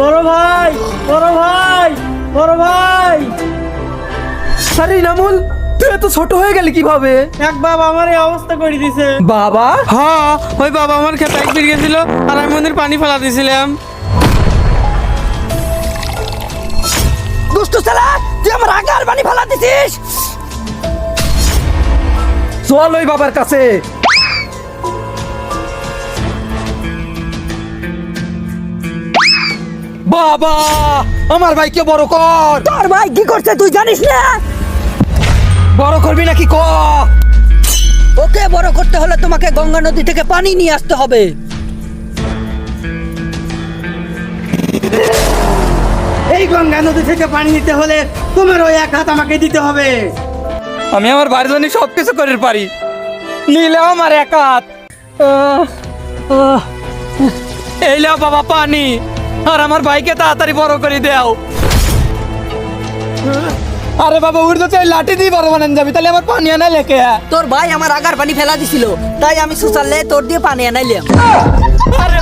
বড় ভাই বড় ভাই বড় ভাই। আরে নামুল তুই এত ছোট হয়ে গেলি কীভাবে? এক বাবা আমার এই অবস্থা করে দিছে। বাবা? হ্যাঁ ওই বাবা আমার খেতে এক গেছিল আর আমি মন্দির পানি ফেলা দিয়েছিলাম। দুষ্ট শালা তুই আমার আগার বানি ফালা দিছিস? চল ওই বাবার কাছে। বাবা আমার ভাইকে বড় কর। তোর ভাই কি করছে তুই জানিস না? বড় করবি নাকি ক? ওকে বড় করতে হলে তোমাকে গঙ্গা নদী থেকে পানি নিয়ে আসতে হবে। এই গঙ্গা নদী থেকে পানি নিতে হলে তোমার ওই এক হাত আমাকে দিতে হবে। আমি আমার বাড়ির জন্য সব কিছু করে পারি। নিলেও আমার এক হাত। আহ, আহ। এই লেও বাবা পানি। আর আমার ভাইকে তাড়াতাড়ি বড় করে দাও। আরে বাবা উড়তে চাই লাঠি দিয়ে বড় বানান যাবি তাহলে আমার পানি আনা লেকে তোর ভাই আমার আগার পানি ফেলা দিছিল তাই আমি সুসারলে তোর দিয়ে পানি আনাইলাম। আরে